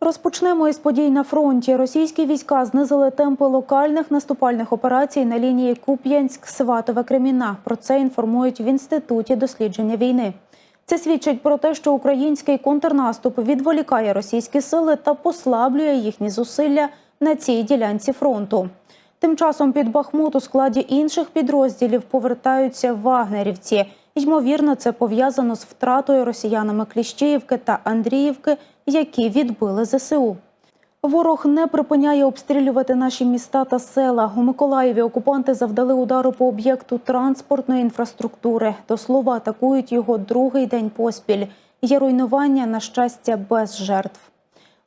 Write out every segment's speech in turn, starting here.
Розпочнемо із подій на фронті. Російські війська знизили темпи локальних наступальних операцій на лінії Куп'янськ-Сватове-Креміна. Про це інформують в інституті дослідження війни. Це свідчить про те, що український контрнаступ відволікає російські сили та послаблює їхні зусилля на цій ділянці фронту. Тим часом під Бахмут у складі інших підрозділів повертаються вагнерівці. Ймовірно, це пов'язано з втратою росіянами Кліщіївки та Андріївки, які відбили ЗСУ. Ворог не припиняє обстрілювати наші міста та села. У Миколаєві окупанти завдали удару по об'єкту транспортної інфраструктури. До слова, атакують його другий день поспіль. Є руйнування, на щастя, без жертв.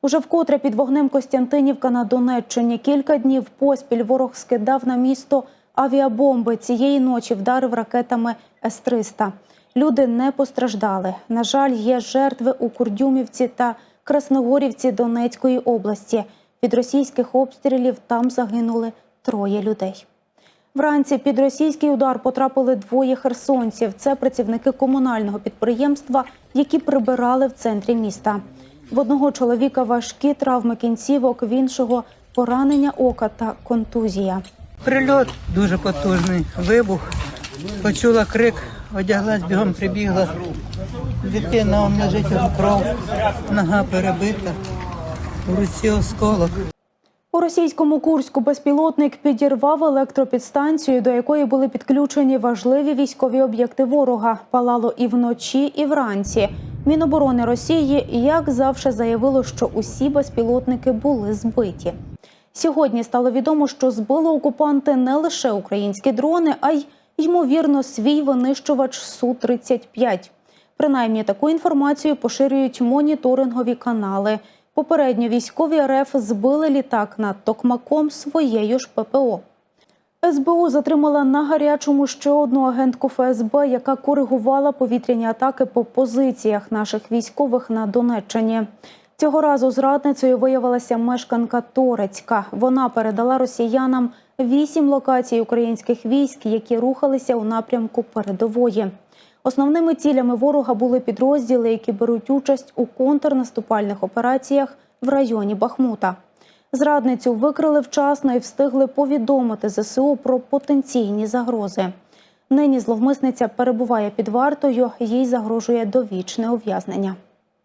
Уже вкотре під вогнем Костянтинівка на Донеччині. Кілька днів поспіль ворог скидав на місто авіабомби. Цієї ночі вдарив ракетами С-300. Люди не постраждали. На жаль, є жертви у Курдюмівці та Красногорівці Донецької області. Від російських обстрілів там загинули троє людей. Вранці під російський удар потрапили двоє херсонців. Це працівники комунального підприємства, які прибирали в центрі міста. В одного чоловіка важкі травми кінцівок, в іншого поранення ока та контузія. Прильот дуже потужний, вибух. Почула крик, одяглась, бігом прибігла. Дитина он лежить у кров, нога перебита, в руці осколок. У російському Курську безпілотник підірвав електропідстанцію, до якої були підключені важливі військові об'єкти ворога. Палало і вночі, і вранці. Міноборони Росії, як завжди, заявило, що усі безпілотники були збиті. Сьогодні стало відомо, що збили окупанти не лише українські дрони, а й ймовірно свій винищувач су 35 Принаймні таку інформацію поширюють моніторингові канали. Попередньо військові РФ збили літак над Токмаком своєю ж ППО. СБУ затримала на гарячому ще одну агентку ФСБ, яка коригувала повітряні атаки по позиціях наших військових на Донеччині. Цього разу зрадницею виявилася мешканка Торецька. Вона передала росіянам вісім локацій українських військ, які рухалися у напрямку передової. Основними цілями ворога були підрозділи, які беруть участь у контрнаступальних операціях в районі Бахмута. Зрадницю викрили вчасно і встигли повідомити ЗСУ про потенційні загрози. Нині зловмисниця перебуває під вартою, їй загрожує довічне ув'язнення.